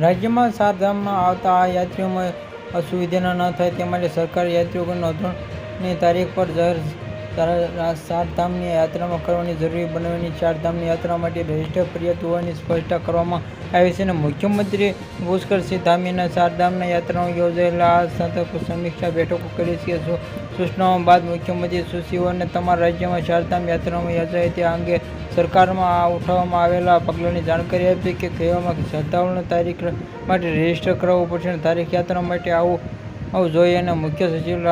રાજ્યમાં ચારધામમાં આવતા આ યાત્રીઓમાં અસુવિધા ન થાય, તે માટે સરકાર યાત્રીઓને નોંધણીની તારીખ પર જાહેર ચારધામની યાત્રામાં કરવાની જરૂરી બનાવવાની ચારધામની યાત્રા માટે રજિસ્ટર ફરિયાદ હોવાની સ્પષ્ટતા કરવામાં આવી છે અને મુખ્યમંત્રી પુષ્કરસિંહ ધામીના ચારધામની યાત્રામાં યોજાયેલા. આ સાથે સમીક્ષા બેઠકો કરી છે. સૂચનાઓ બાદ મુખ્યમંત્રી સુશીઓને તમારા રાજ્યમાં ચારધામ યાત્રાઓ યોજાય તે અંગે સરકારમાં ઉઠાવવામાં આવેલા પગલાંની જાણકારી આપી કે કહેવામાં શ્રદ્ધાળુઓને તારીખ માટે રજિસ્ટર કરાવવું પડશે અને તારીખ યાત્રા માટે આવું આવું જોઈએ અને મુખ્ય સચિવ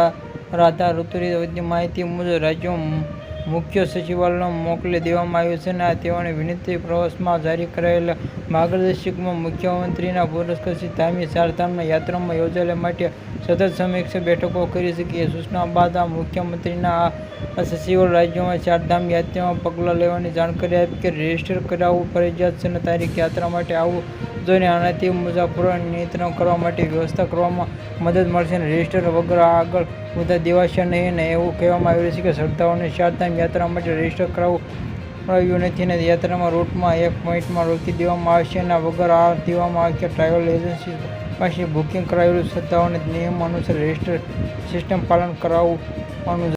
રાધા ઋતુની માહિતી મુજબ રાજ્યો મુખ્ય સચિવાલયમાં મોકલી દેવામાં આવ્યું છે અને તેઓને વિનંતી પ્રવાસમાં જારી કરાયેલા માર્ગદર્શિકમાં મુખ્યમંત્રીના પુષ્કરસિંહ ધામી ચારધામના યાત્રામાં યોજાયેલા માટે સતત સમીક્ષા બેઠકો કરી છે. સૂચના બાદ મુખ્યમંત્રીના આ સચિવાલય રાજ્યોમાં ચારધામ યાત્રામાં પગલાં લેવાની જાણકારી આપી કે રજિસ્ટર કરાવવું ફરજિયાત છે અને તારીખ યાત્રા માટે આવવું જોઈએ આનાથી મુસાફરોને નિયંત્રણ કરવા માટે વ્યવસ્થા કરવામાં મદદ મળશે અને રજિસ્ટર વગર આગળ વધવા દેવાશે નહીં અને એવું કહેવામાં આવ્યું છે કે શ્રદ્ધાઓને ચારધામ યાત્રા માટે રજિસ્ટર કરાવવું આવ્યું નથી અને યાત્રામાં રૂટમાં એક પોઈન્ટમાં રોકી દેવામાં આવશે અને વગર આ દેવામાં આવશે ટ્રાવેલ એજન્સી પાસે બુકિંગ કરાવેલું શ્રદ્ધાઓને નિયમ અનુસાર રજિસ્ટર સિસ્ટમ પાલન કરાવવાનું